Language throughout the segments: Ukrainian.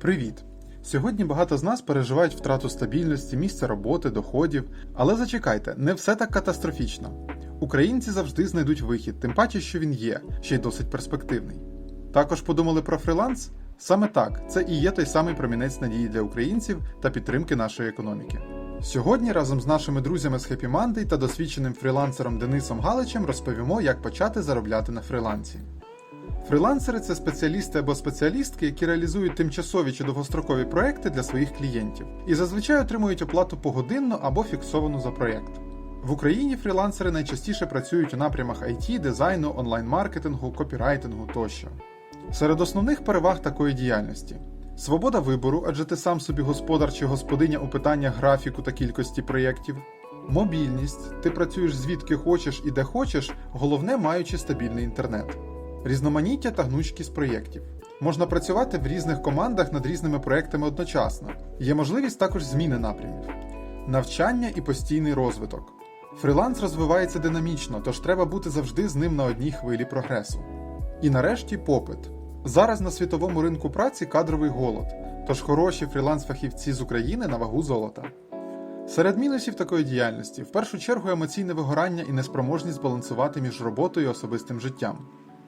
Привіт! Сьогодні багато з нас переживають втрату стабільності, місця роботи, доходів. Але зачекайте, не все так катастрофічно. Українці завжди знайдуть вихід, тим паче, що він є, ще й досить перспективний. Також подумали про фріланс? Саме так, це і є той самий промінець надії для українців та підтримки нашої економіки. Сьогодні разом з нашими друзями з Happy Monday та досвідченим фрілансером Денисом Галичем розповімо, як почати заробляти на фрілансі. Фрілансери це спеціалісти або спеціалістки, які реалізують тимчасові чи довгострокові проекти для своїх клієнтів і зазвичай отримують оплату погодинно або фіксовану за проєкт. В Україні фрілансери найчастіше працюють у напрямах IT, дизайну, онлайн-маркетингу, копірайтингу тощо. Серед основних переваг такої діяльності свобода вибору, адже ти сам собі господар чи господиня у питаннях графіку та кількості проєктів. Мобільність, ти працюєш звідки хочеш і де хочеш, головне маючи стабільний інтернет. Різноманіття та гнучкість проєктів. Можна працювати в різних командах над різними проектами одночасно. Є можливість також зміни напрямів, навчання і постійний розвиток. Фріланс розвивається динамічно, тож треба бути завжди з ним на одній хвилі прогресу. І нарешті попит. Зараз на світовому ринку праці кадровий голод, тож хороші фріланс-фахівці з України на вагу золота. Серед мінусів такої діяльності в першу чергу емоційне вигорання і неспроможність збалансувати між роботою і особистим життям.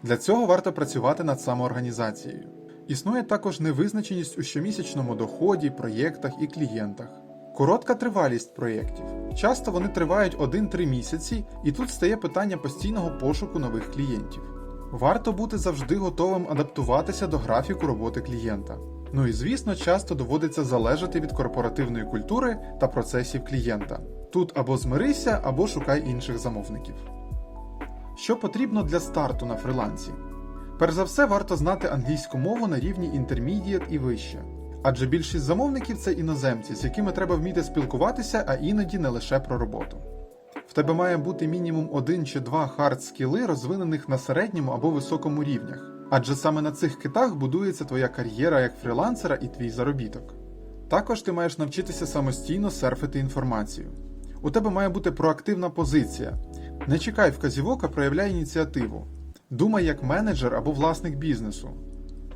Для цього варто працювати над самоорганізацією. Існує також невизначеність у щомісячному доході, проєктах і клієнтах. Коротка тривалість проєктів. Часто вони тривають 1-3 місяці, і тут стає питання постійного пошуку нових клієнтів. Варто бути завжди готовим адаптуватися до графіку роботи клієнта. Ну і звісно, часто доводиться залежати від корпоративної культури та процесів клієнта. Тут або змирися, або шукай інших замовників. Що потрібно для старту на фрилансі? Перш за все, варто знати англійську мову на рівні Intermediate і вище. Адже більшість замовників це іноземці, з якими треба вміти спілкуватися, а іноді не лише про роботу. В тебе має бути мінімум один чи два хард-скіли, розвинених на середньому або високому рівнях. Адже саме на цих китах будується твоя кар'єра як фрілансера і твій заробіток. Також ти маєш навчитися самостійно серфити інформацію. У тебе має бути проактивна позиція. Не чекай вказівок, а проявляй ініціативу. Думай як менеджер або власник бізнесу.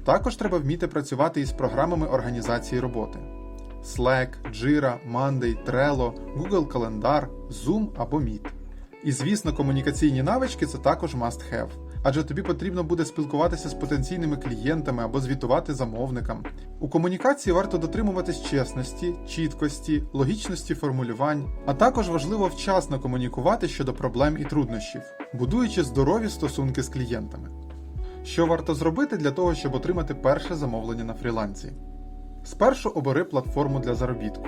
Також треба вміти працювати із програмами організації роботи: Slack, Jira, Monday, Trello, Google Календар, Zoom або Meet. І звісно, комунікаційні навички це також must have, адже тобі потрібно буде спілкуватися з потенційними клієнтами або звітувати замовникам. У комунікації варто дотримуватись чесності, чіткості, логічності формулювань, а також важливо вчасно комунікувати щодо проблем і труднощів, будуючи здорові стосунки з клієнтами. Що варто зробити для того, щоб отримати перше замовлення на фрілансі? Спершу обери платформу для заробітку.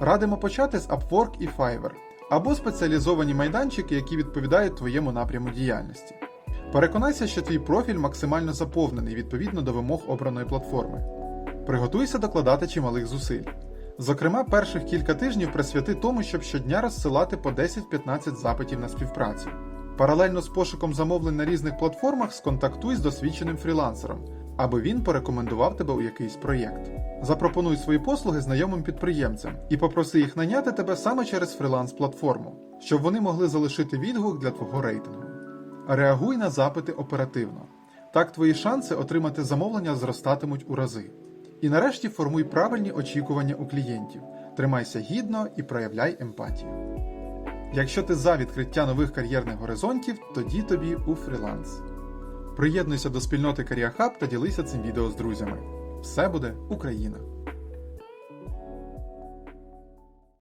Радимо почати з Upwork і Fiverr або спеціалізовані майданчики, які відповідають твоєму напряму діяльності. Переконайся, що твій профіль максимально заповнений відповідно до вимог обраної платформи. Приготуйся докладати чималих зусиль. Зокрема, перших кілька тижнів присвяти тому, щоб щодня розсилати по 10-15 запитів на співпрацю. Паралельно з пошуком замовлень на різних платформах сконтактуй з досвідченим фрілансером, аби він порекомендував тебе у якийсь проєкт. Запропонуй свої послуги знайомим підприємцям і попроси їх наняти тебе саме через фріланс-платформу, щоб вони могли залишити відгук для твого рейтингу. Реагуй на запити оперативно. Так твої шанси отримати замовлення зростатимуть у рази. І нарешті формуй правильні очікування у клієнтів. Тримайся гідно і проявляй емпатію. Якщо ти за відкриття нових кар'єрних горизонтів, тоді тобі у фріланс. Приєднуйся до спільноти Каріахаб та ділися цим відео з друзями. Все буде Україна!